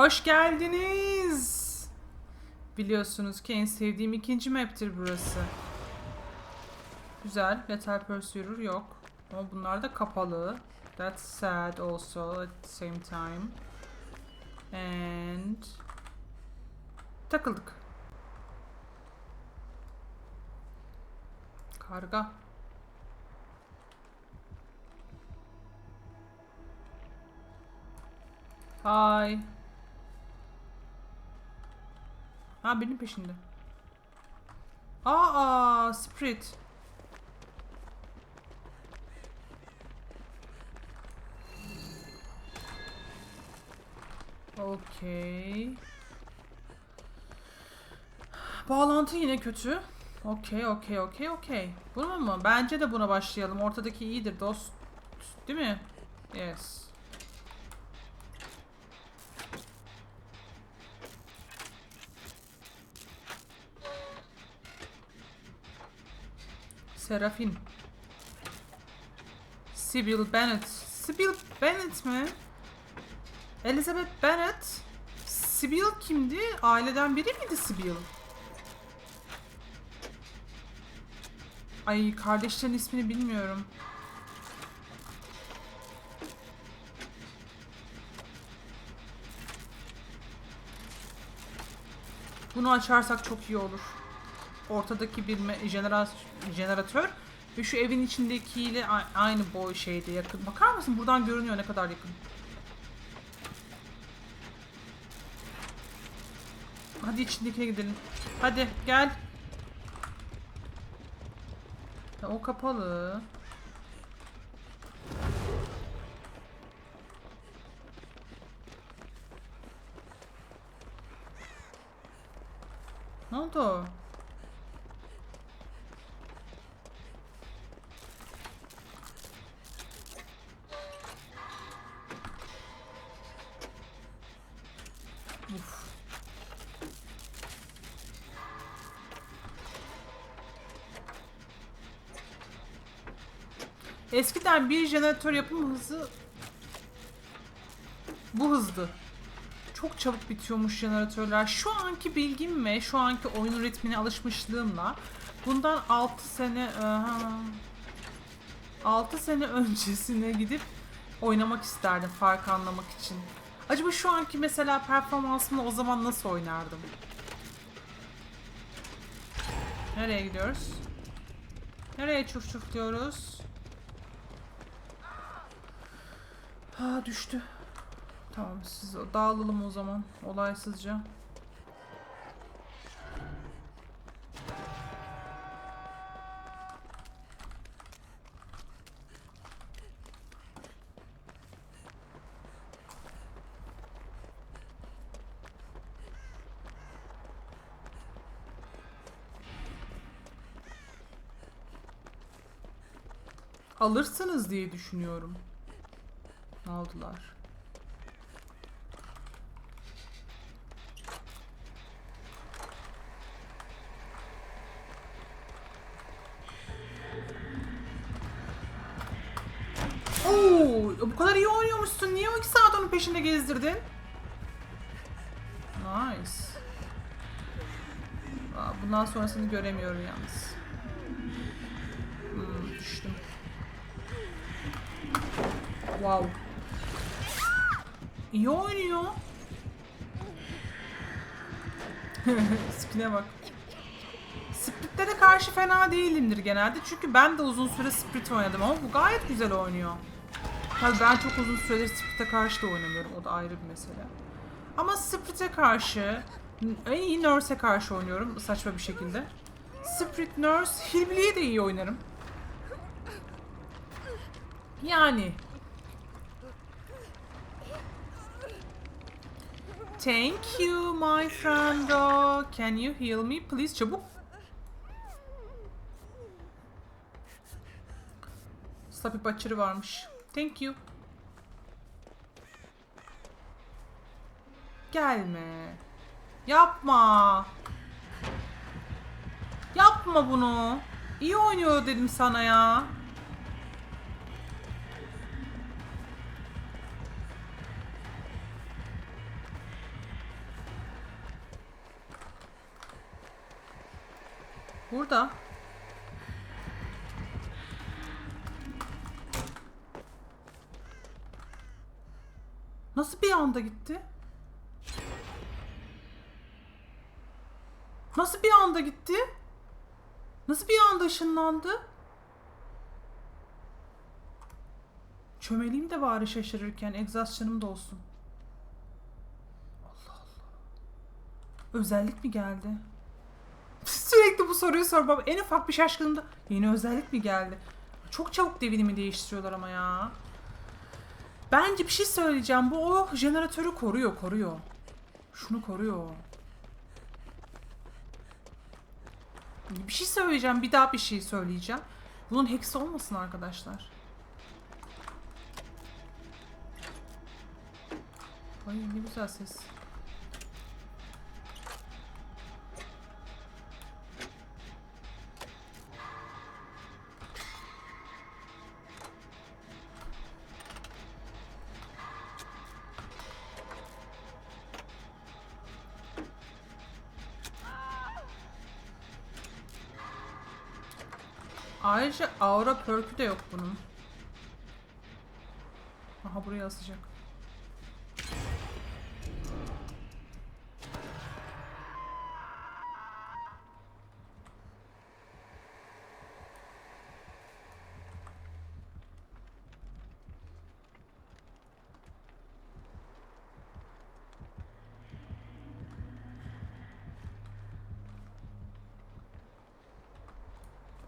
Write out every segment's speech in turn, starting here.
Hoş geldiniz. Biliyorsunuz ki en sevdiğim ikinci map'tir burası. Güzel. Lethal Pursuer yok. Ama bunlar da kapalı. That's sad also at the same time. And... Takıldık. Karga. Hi. Ha benim peşinde. Aa, Spirit. Okey. Bağlantı yine kötü. Okey, okey, okey, okey. Bunu mu? Bence de buna başlayalım. Ortadaki iyidir dost. Değil mi? Yes. Serafin. Sybil Bennett. Sybil Bennett mi? Elizabeth Bennett. Sybil kimdi? Aileden biri miydi Sybil? Ay kardeşlerin ismini bilmiyorum. Bunu açarsak çok iyi olur. Ortadaki bir me- jenera- jeneratör ve şu evin içindekiyle aynı boy şeyde yakın. Bakar mısın? Buradan görünüyor ne kadar yakın. Hadi içindekine gidelim. Hadi gel. Ya o kapalı. Ne oldu? Eskiden bir jeneratör yapım hızı bu hızdı. Çok çabuk bitiyormuş jeneratörler. Şu anki bilgim ve şu anki oyun ritmine alışmışlığımla bundan 6 sene aha, 6 sene öncesine gidip oynamak isterdim farkı anlamak için. Acaba şu anki mesela performansımla o zaman nasıl oynardım? Nereye gidiyoruz? Nereye çuf çuf diyoruz? Ha düştü. Tamam siz dağılalım o zaman olaysızca. Alırsınız diye düşünüyorum. Aldılar. Oo, bu kadar iyi oynuyormuşsun. Niye o iki saat onun peşinde gezdirdin? Nice. Bundan sonrasını göremiyorum yalnız. Hmm, düştüm. Wow. İyi oynuyor. Spin'e bak. Split'lere karşı fena değilimdir genelde. Çünkü ben de uzun süre Split oynadım ama bu gayet güzel oynuyor. Tabii ben çok uzun süredir Split'e karşı da oynamıyorum. O da ayrı bir mesele. Ama Split'e karşı, en iyi Nurse'e karşı oynuyorum saçma bir şekilde. Split, Nurse, Hillbilly'yi de iyi oynarım. Yani. Thank you my friendo. Can you heal me please? Çabuk. Slappy Butcher'ı varmış. Thank you. Gelme. Yapma. Yapma bunu. İyi oynuyor dedim sana ya. Burada. Nasıl bir anda gitti? Nasıl bir anda gitti? Nasıl bir anda ışınlandı? Çömeleyim de bari şaşırırken egzasyonum da olsun. Allah Allah. Özellik mi geldi? Sürekli bu soruyu sormam. En ufak bir şaşkınlığımda yeni özellik mi geldi? Çok çabuk devinimi değiştiriyorlar ama ya. Bence bir şey söyleyeceğim. Bu o jeneratörü koruyor, koruyor. Şunu koruyor. Bir şey söyleyeceğim. Bir daha bir şey söyleyeceğim. Bunun heksi olmasın arkadaşlar. Ay ne güzel ses. Ayrıca aura perk'ü de yok bunun. Aha buraya asacak.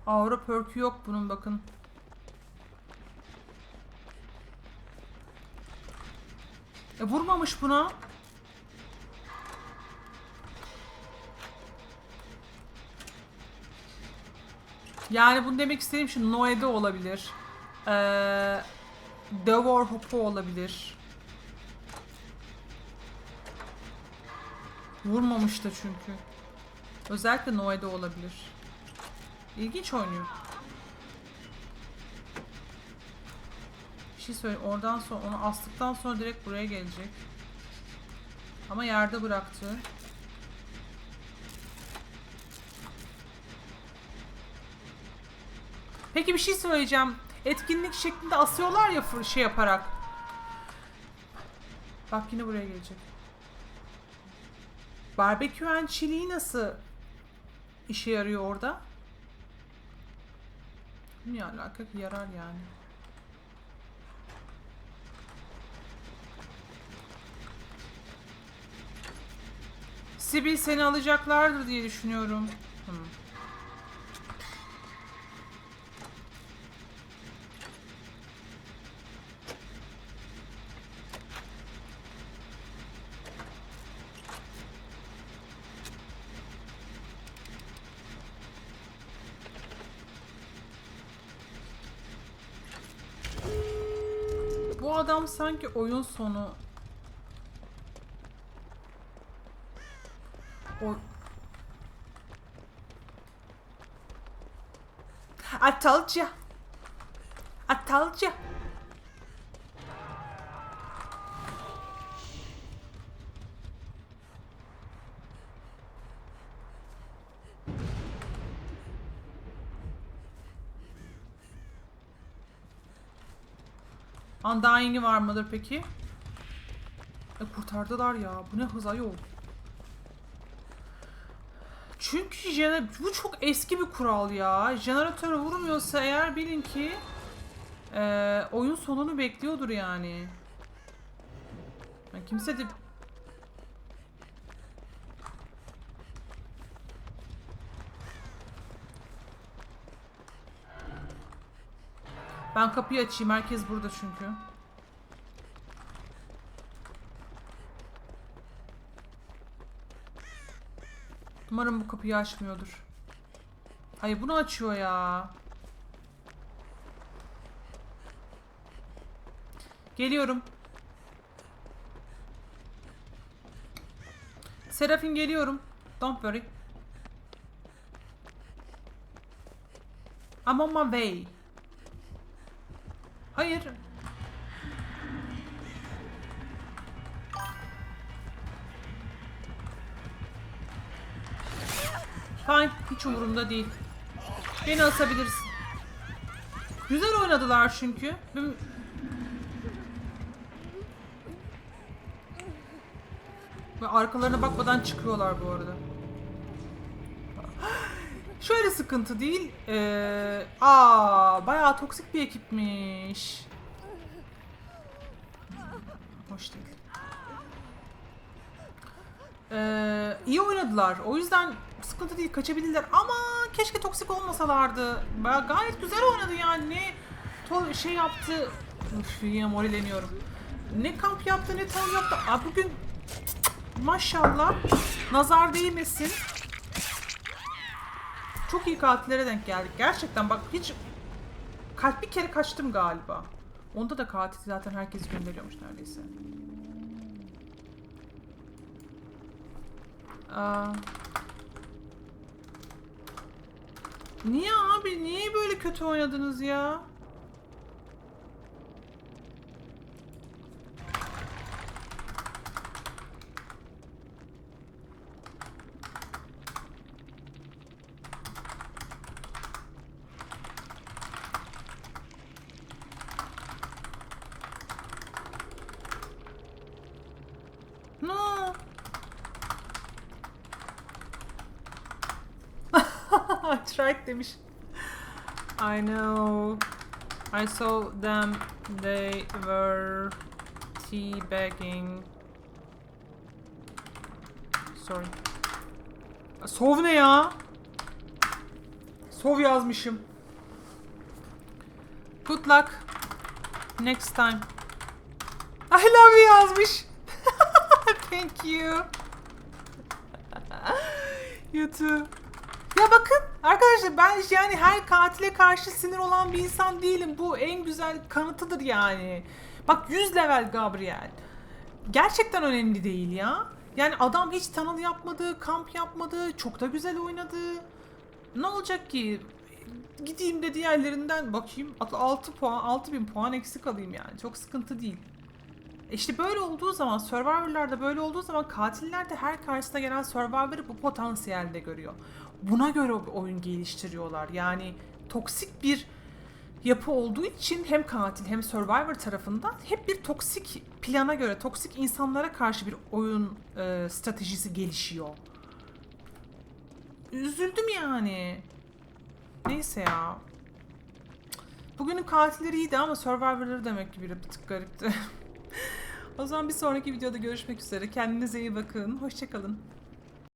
Aura perk'ü yok bunun bakın. E vurmamış buna. Yani bunu demek istediğim şu Noe'de olabilir. Ee, Devor Hopu olabilir. Vurmamış da çünkü. Özellikle Noe'de olabilir. İlginç oynuyor. Bir şey söyle. Oradan sonra onu astıktan sonra direkt buraya gelecek. Ama yerde bıraktı. Peki bir şey söyleyeceğim. Etkinlik şeklinde asıyorlar ya şey yaparak. Bak yine buraya gelecek. Barbekü and chili nasıl işe yarıyor orada? Ne alaka yarar yani. Sibil seni alacaklardır diye düşünüyorum. Hmm. Adam sanki oyun sonu o I told ya. I told ya. Undying'i var mıdır peki? E kurtardılar ya. Bu ne hız ayol. Çünkü bu çok eski bir kural ya. Jeneratör vurmuyorsa eğer bilin ki e, oyun sonunu bekliyordur yani. Yani kimse de Ben kapıyı açayım. Herkes burada çünkü. Umarım bu kapıyı açmıyordur. Hayır bunu açıyor ya. Geliyorum. Serafin geliyorum. Don't worry. I'm on my way. Hayır. Fine. Hiç umurumda değil. Beni asabilirsin. Güzel oynadılar çünkü. Ve arkalarına bakmadan çıkıyorlar bu arada. Şöyle sıkıntı değil. Ee, aa, bayağı toksik bir ekipmiş. Hoş değil. Ee, iyi oynadılar. O yüzden sıkıntı değil. Kaçabilirler. Ama keşke toksik olmasalardı. Bayağı gayet güzel oynadı yani. Ne to- şey yaptı. Üf, yine moraleniyorum. Ne kamp yaptı ne ton yaptı. Aa, bugün maşallah nazar değmesin. Çok iyi katillere denk geldik. Gerçekten bak hiç kaç bir kere kaçtım galiba. Onda da katil zaten herkes gönderiyormuş neredeyse. Aa. Niye abi? Niye böyle kötü oynadınız ya? No. I tried demiş. I know. I saw them. They were teabagging. Sorry. Sov ne ya? Sov yazmışım. Good luck. Next time. I love you yazmış. Thank you. you too. Ya bakın arkadaşlar ben yani her katile karşı sinir olan bir insan değilim. Bu en güzel kanıtıdır yani. Bak 100 level Gabriel. Gerçekten önemli değil ya. Yani adam hiç tunnel yapmadı, kamp yapmadı, çok da güzel oynadı. Ne olacak ki? Gideyim de diğerlerinden bakayım 6 puan, 6000 puan eksik alayım yani. Çok sıkıntı değil. E İşte böyle olduğu zaman, Survivor'larda böyle olduğu zaman katiller de her karşısına gelen Survivor'ı bu potansiyelde görüyor. Buna göre oyun geliştiriyorlar. Yani toksik bir yapı olduğu için hem katil hem Survivor tarafından hep bir toksik plana göre, toksik insanlara karşı bir oyun e, stratejisi gelişiyor. Üzüldüm yani. Neyse ya. Bugünün katilleri iyiydi ama Survivor'ları demek ki bir tık garipti. o zaman bir sonraki videoda görüşmek üzere. Kendinize iyi bakın. Hoşçakalın.